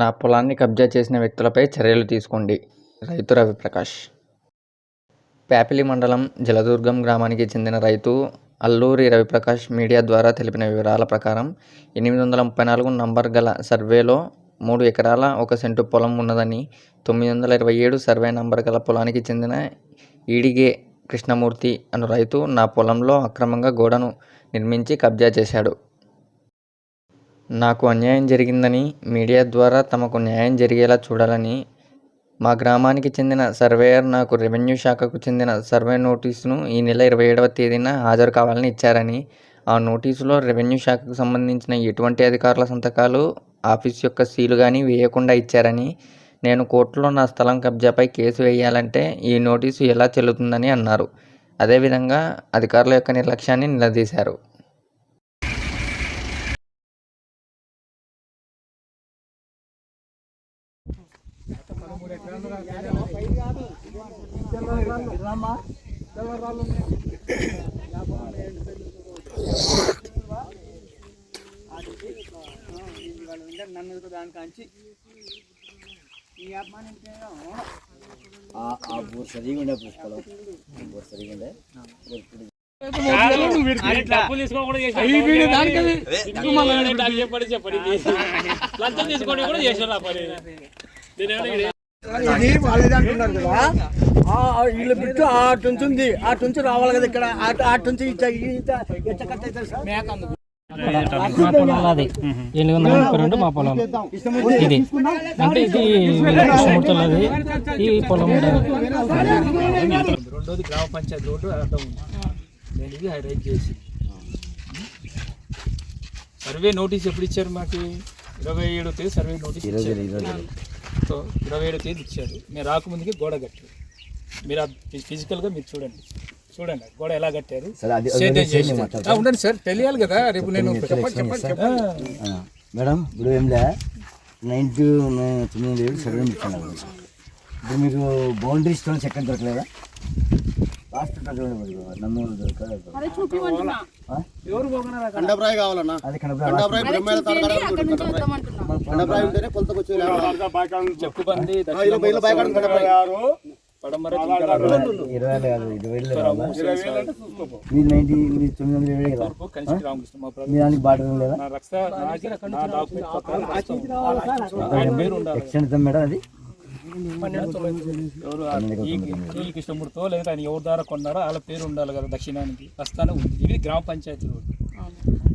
నా పొలాన్ని కబ్జా చేసిన వ్యక్తులపై చర్యలు తీసుకోండి. రైతు రవిప్రకాష్ ప్యాపిలి మండలం జలదుర్గం గ్రామానికి చెందిన రైతు అల్లూరి రవిప్రకాష్ మీడియా ద్వారా తెలిపిన వివరాల ప్రకారం ఎనిమిది వందల ముప్పై నాలుగు నంబర్ గల సర్వేలో మూడు ఎకరాల ఒక సెంటు పొలం ఉన్నదని తొమ్మిది వందల ఇరవై ఏడు సర్వే నంబర్ గల పొలానికి చెందిన ఈడిగే కృష్ణమూర్తి అను రైతు నా పొలంలో అక్రమంగా గోడను నిర్మించి కబ్జా చేశాడు. నాకు అన్యాయం జరిగిందని మీడియా ద్వారా తమకు న్యాయం జరిగేలా చూడాలని మా గ్రామానికి చెందిన సర్వేయర్ నాకు రెవెన్యూ శాఖకు చెందిన సర్వే నోటీసును ఈ నెల ఇరవై ఏడవ తేదీన హాజరు కావాలని ఇచ్చారని ఆ నోటీసులో రెవెన్యూ శాఖకు సంబంధించిన ఎటువంటి అధికారుల సంతకాలు ఆఫీస్ యొక్క సీలు కానీ వేయకుండా ఇచ్చారని నేను కోర్టులో నా స్థలం కబ్జాపై కేసు వేయాలంటే ఈ నోటీసు ఎలా చెల్లుతుందని అన్నారు. అదేవిధంగా అధికారుల యొక్క నిర్లక్ష్యాన్ని నిలదీశారు. సరిగా ఉండే పుష్పలం. సరిగా ఉండే. డబ్బులు తీసుకోవడం కూడా చేశారు. దానికి చెప్పండి చెప్పండి లంచం తీసుకోవడం కూడా చేశారు ఆ పని. దీని ఏమైనా ఇది- ఇది వాళ్ళది అంటున్నారు కదా. ఆ, ఆ, వీళ్ళు బిట్టు అటు నుంచి ఉంది. అటు నుంచి రావాలి కదా ఇక్కడ. అటు అటు నుంచి ఎనిమిది వందల ముప్పై రెండు మా పొలం ఇది అంటే ఇది కృష్ణమూర్తులది ఈ పొలం రెండోది గ్రామ పంచాయతీ రోడ్డు అడ్డం ఉంది నేను ఇది హైలైట్ చేసి సర్వే నోటీస్ ఎప్పుడు ఇచ్చారు మాకు ఇరవై ఏడో తేదీ సర్వే నోటీస్ ఇచ్చారు సో ఇరవై ఏడో తేదీ ఇచ్చారు మేము రాకముందుకే గోడ కట్టారు. మీరు ఫిజికల్గా మీరు చూడండి. చూడండి గోడ ఎలా కట్టారు. ఉండండి సార్ తెలియాలి కదా రేపు నేను మేడం ఇప్పుడు ఏంలే నైన్ టు తొమ్మిది ఏడు సర్వే ఇచ్చాను ఇప్పుడు మీకు బౌండరీ స్టోన్స్ ఎక్కడ దొరకలేదా? లాస్ట్ మీకు నమ్మూరు దొరకలేదు? కండప్రాయ కావాలన్నా. అది ఉంటేనే కొలతకు వచ్చి దానికి లేదా? ఎక్స్టెండ్ మేడం అది. ఎవరు కృష్ణమూర్తితో లేదా ఆయన ఎవరి ద్వారా కొన్నారో వాళ్ళ పేరు ఉండాలి కదా దక్షిణానికి. ప్రస్తుతానం ఉంది. ఇది గ్రామ పంచాయతీ రోడ్డు.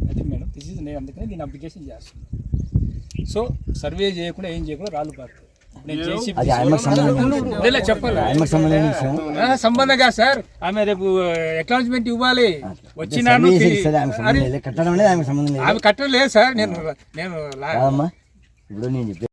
అది మేడం దిస్ ఇస్ నేను అందుకని దీన్ని అప్లికేషన్ చేస్తున్నాను. సో సర్వే చేయకుండా ఏం చేయకుండా రాళ్ళు పారుతాయి. నేను చేసి అది ఆయనకు సంబంధం లే, లే, చెప్పాలి. ఆయనకు సంబంధమైన విషయం. ఆ, సంబంధంగా సార్. ఆమె రేపు అక్నాలజ్మెంట్ ఇవ్వాలి. సంబంధం లేదు. కట్టడం లేదు. ఆమె సార్. నేను నేను ఇప్పుడు నేను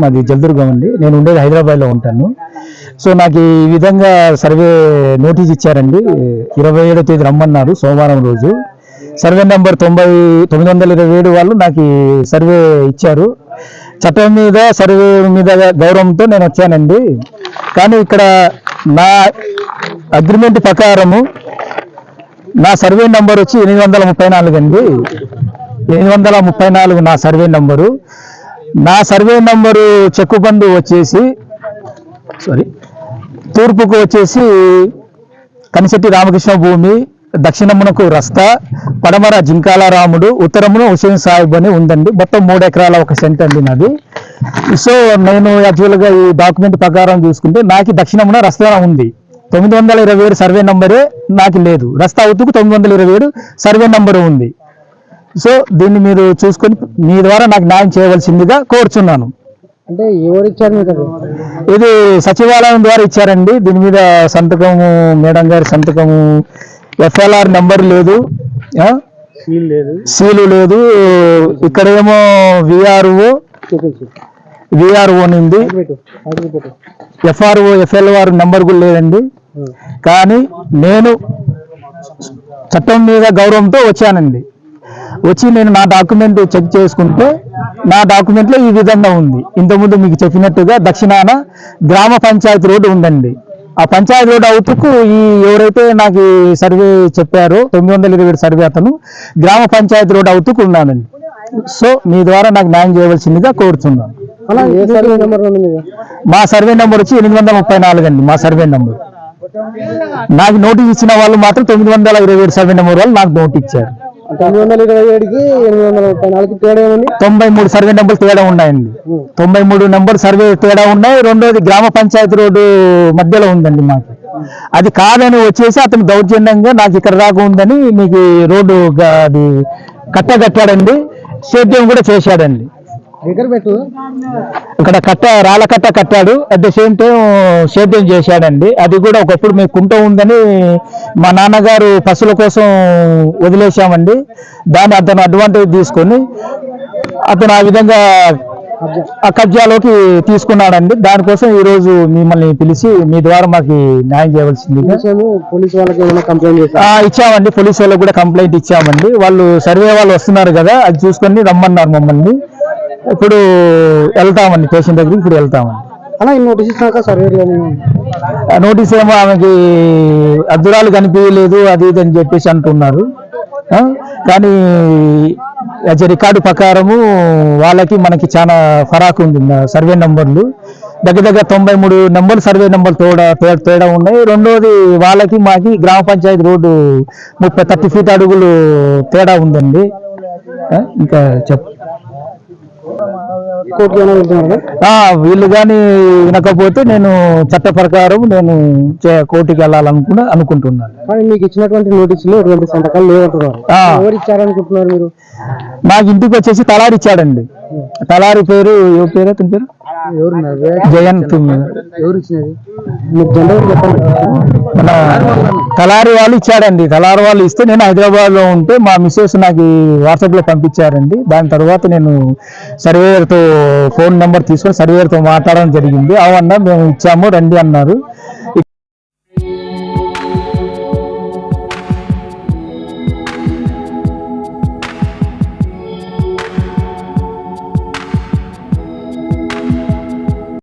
మాది జల్దుర్గం అండి. నేను ఉండేది హైదరాబాద్లో ఉంటాను. సో నాకు ఈ విధంగా సర్వే నోటీస్ ఇచ్చారండి. ఇరవై ఏడో తేదీ రమ్మన్నారు సోమవారం రోజు. సర్వే నెంబర్ తొంభై తొమ్మిది వందల ఇరవై ఏడు వాళ్ళు నాకు సర్వే ఇచ్చారు. చట్టం మీద సర్వే మీద గౌరవంతో నేను వచ్చానండి. కానీ ఇక్కడ నా అగ్రిమెంట్ ప్రకారము నా సర్వే నంబర్ వచ్చి ఎనిమిది వందల ముప్పై నాలుగు అండి. ఎనిమిది వందల ముప్పై నాలుగు నా సర్వే నంబరు. నా సర్వే నంబరు చెక్కుబందు వచ్చేసి సారీ తూర్పుకు వచ్చేసి కనిశెట్టి రామకృష్ణ భూమి దక్షిణమునకు రస్తా పడమర జింకాల రాముడు ఉత్తరమున హుసేన్ సాహిబ్ అని ఉందండి. మొత్తం మూడు ఎకరాల ఒక సెంట్ అండి నాది. సో నేను యాక్చువల్గా ఈ డాక్యుమెంట్ ప్రకారం చూసుకుంటే నాకు దక్షిణమున రస్తా ఉంది. తొమ్మిది వందల ఇరవై ఏడు సర్వే నంబరే నాకు లేదు. రస్తా అవుతుకు తొమ్మిది వందల ఇరవై ఏడు సర్వే నంబర్ ఉంది. సో దీన్ని మీరు చూసుకొని మీ ద్వారా నాకు న్యాయం చేయవలసిందిగా కోరుచున్నాను. అంటే ఎవరిచ్చారు ఇది సచివాలయం ద్వారా ఇచ్చారండి. దీని మీద సంతకము మేడం గారి సంతకము ఎఫ్ఎల్ఆర్ నెంబర్ లేదు? సీల్ లేదు. లేదు. ఇక్కడేమో విఆర్ఓ విఆర్ఓ ఉంది ఎఫ్ఆర్ఓ ఎఫ్ఎల్ఆర్ నెంబర్ కూడా లేదండి. కానీ నేను చట్టం మీద గౌరవంతో వచ్చానండి. వచ్చి నేను నా డాక్యుమెంట్ చెక్ చేసుకుంటే నా డాక్యుమెంట్లో ఈ విధంగా ఉంది. ఇంతకుముందు మీకు చెప్పినట్టుగా దక్షిణాన గ్రామ పంచాయతీ రోడ్డు ఉందండి. ఆ పంచాయతీ రోడ్డు అవుతుకు ఈ ఎవరైతే నాకు సర్వే చెప్పారో తొమ్మిది వందల ఇరవై ఏడు సర్వే అతను గ్రామ పంచాయతీ రోడ్డు అవుతుకు ఉన్నానండి. సో మీ ద్వారా నాకు న్యాయం చేయవలసిందిగా కోరుతున్నాను. మా సర్వే నెంబర్ వచ్చి ఎనిమిది వందల ముప్పై నాలుగు అండి మా సర్వే నెంబర్. నాకు నోటీస్ ఇచ్చిన వాళ్ళు మాత్రం తొమ్మిది వందల ఇరవై ఏడు సర్వే నెంబర్ వాళ్ళు నాకు నోట్ ఇచ్చారు. తొమ్మిది వందల ఇరవై ఏడుకి ఎనిమిది వందల ముప్పై నాలుగు తేడా తొంభై మూడు సర్వే నెంబర్ తేడా ఉన్నాయండి తొంభై మూడు నెంబర్ సర్వే తేడా ఉన్నాయి. రెండోది గ్రామ పంచాయతీ రోడ్డు మధ్యలో ఉందండి మాకు. అది కాదని వచ్చేసి అతను దౌర్జన్యంగా నాకు ఇక్కడ దాకా ఉందని మీకు రోడ్డు అది కట్ట కట్టాడండి సేద్యం కూడా చేశాడండి. దగ్గర పెట్టు. ఇక్కడ కట్ట రాళ్ళ కట్ట కట్టాడు. అట్ ద సేమ్ టైం సేద్యం చేశాడండి. అది కూడా ఒకప్పుడు మీకు కుంట ఉందని మా నాన్నగారు పశువుల కోసం వదిలేశామండి. దాన్ని అతను అడ్వాంటేజ్ తీసుకొని అతను ఆ విధంగా ఆ కబ్జాలోకి తీసుకున్నాడండి. దానికోసం ఈ రోజు మిమ్మల్ని పిలిచి మీ ద్వారా మాకు న్యాయం పోలీసు వాళ్ళకి కంప్లైంట్ ఆ, ఇచ్చామండి. పోలీసు వాళ్ళకి కూడా కంప్లైంట్ ఇచ్చామండి. వాళ్ళు సర్వే వాళ్ళు వస్తున్నారు కదా అది చూసుకొని రమ్మన్నారు మమ్మల్ని. ఇప్పుడు వెళ్తామండి స్టేషన్ దగ్గరికి ఇప్పుడు వెళ్తామండి. అలా నోటీస్ ఇచ్చినాక సర్వేలో నోటీస్ ఏమో ఆమెకి అద్దురాలు కనిపించలేదు అది ఇది అని చెప్పేసి అంటున్నారు. కానీ యాజ్ రికార్డు ప్రకారము వాళ్ళకి మనకి చాలా ఫరాక్ ఉంది సర్వే నంబర్లు. దగ్గర దగ్గర తొంభై మూడు నెంబర్లు సర్వే నెంబర్ తోడా తేడా ఉన్నాయి. రెండోది వాళ్ళకి మాకి గ్రామ పంచాయతీ రోడ్డు ముప్పై థర్టీ ఫీట్ అడుగులు తేడా ఉందండి. ఇంకా చెప్ కోర్టుకి ఏమైనా వెళ్తున్నారు ఆ, వీళ్ళు కానీ వినకపోతే నేను చట్ట ప్రకారం నేను కోర్టుకి వెళ్ళాలనుకున్నా అనుకుంటున్నాను. కానీ మీకు ఇచ్చినటువంటి నోటీసులు ఎటువంటి సంతకాలు లేవంటున్నారు? నాకు ఇంటికి వచ్చేసి తలారి ఇచ్చాడండి. తలారి పేరు ఏ పేరు అతని పేరు? ఎవరు ఇచ్చినది చెప్పండి. మన తలారి వాళ్ళు ఇచ్చాడండి తలారి వాళ్ళు ఇస్తే నేను హైదరాబాద్లో ఉంటే మా మిస్సెస్ నాకు వాట్సాప్లో పంపించారండి. దాని తర్వాత నేను సర్వేయర్తో ఫోన్ నెంబర్ తీసుకొని సర్వేయర్తో మాట్లాడడం జరిగింది. అవన్నా మేము ఇచ్చాము రండి అన్నారు.